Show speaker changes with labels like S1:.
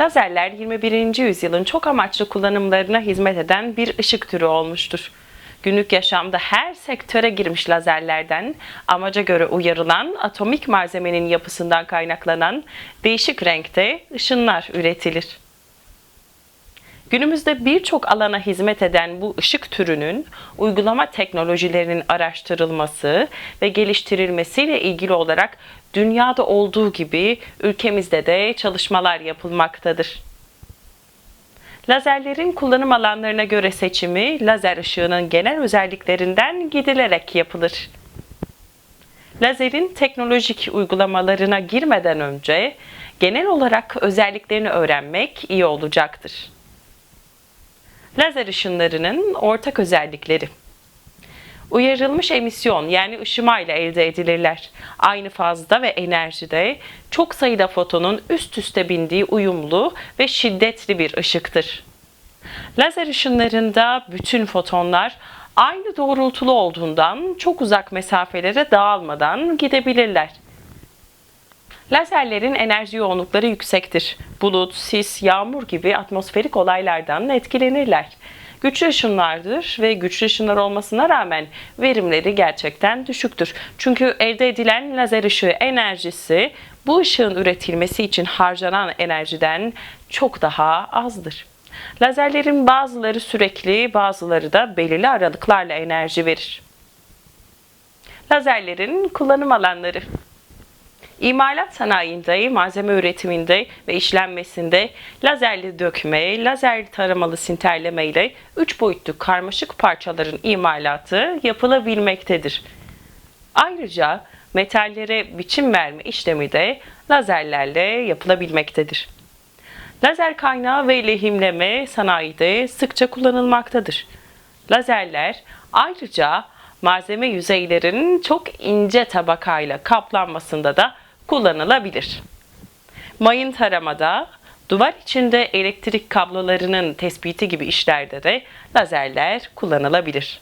S1: Lazerler 21. yüzyılın çok amaçlı kullanımlarına hizmet eden bir ışık türü olmuştur. Günlük yaşamda her sektöre girmiş lazerlerden amaca göre uyarılan atomik malzemenin yapısından kaynaklanan değişik renkte ışınlar üretilir. Günümüzde birçok alana hizmet eden bu ışık türünün uygulama teknolojilerinin araştırılması ve geliştirilmesiyle ilgili olarak dünyada olduğu gibi ülkemizde de çalışmalar yapılmaktadır. Lazerlerin kullanım alanlarına göre seçimi lazer ışığının genel özelliklerinden gidilerek yapılır. Lazerin teknolojik uygulamalarına girmeden önce genel olarak özelliklerini öğrenmek iyi olacaktır. Lazer ışınlarının ortak özellikleri. Uyarılmış emisyon yani ışıma ile elde edilirler. Aynı fazda ve enerjide çok sayıda fotonun üst üste bindiği uyumlu ve şiddetli bir ışıktır. Lazer ışınlarında bütün fotonlar aynı doğrultulu olduğundan çok uzak mesafelere dağılmadan gidebilirler. Lazerlerin enerji yoğunlukları yüksektir. Bulut, sis, yağmur gibi atmosferik olaylardan etkilenirler. Güçlü ışınlardır ve güçlü ışınlar olmasına rağmen verimleri gerçekten düşüktür. Çünkü elde edilen lazer ışığı enerjisi bu ışığın üretilmesi için harcanan enerjiden çok daha azdır. Lazerlerin bazıları sürekli, bazıları da belirli aralıklarla enerji verir. Lazerlerin kullanım alanları İmalat sanayinde, malzeme üretiminde ve işlenmesinde lazerli dökme, lazer taramalı sinterleme ile 3 boyutlu karmaşık parçaların imalatı yapılabilmektedir. Ayrıca metallere biçim verme işlemi de lazerlerle yapılabilmektedir. Lazer kaynağı ve lehimleme sanayide sıkça kullanılmaktadır. Lazerler ayrıca malzeme yüzeylerin çok ince tabakayla kaplanmasında da kullanılabilir. Mayın taramada, duvar içinde elektrik kablolarının tespiti gibi işlerde de lazerler kullanılabilir.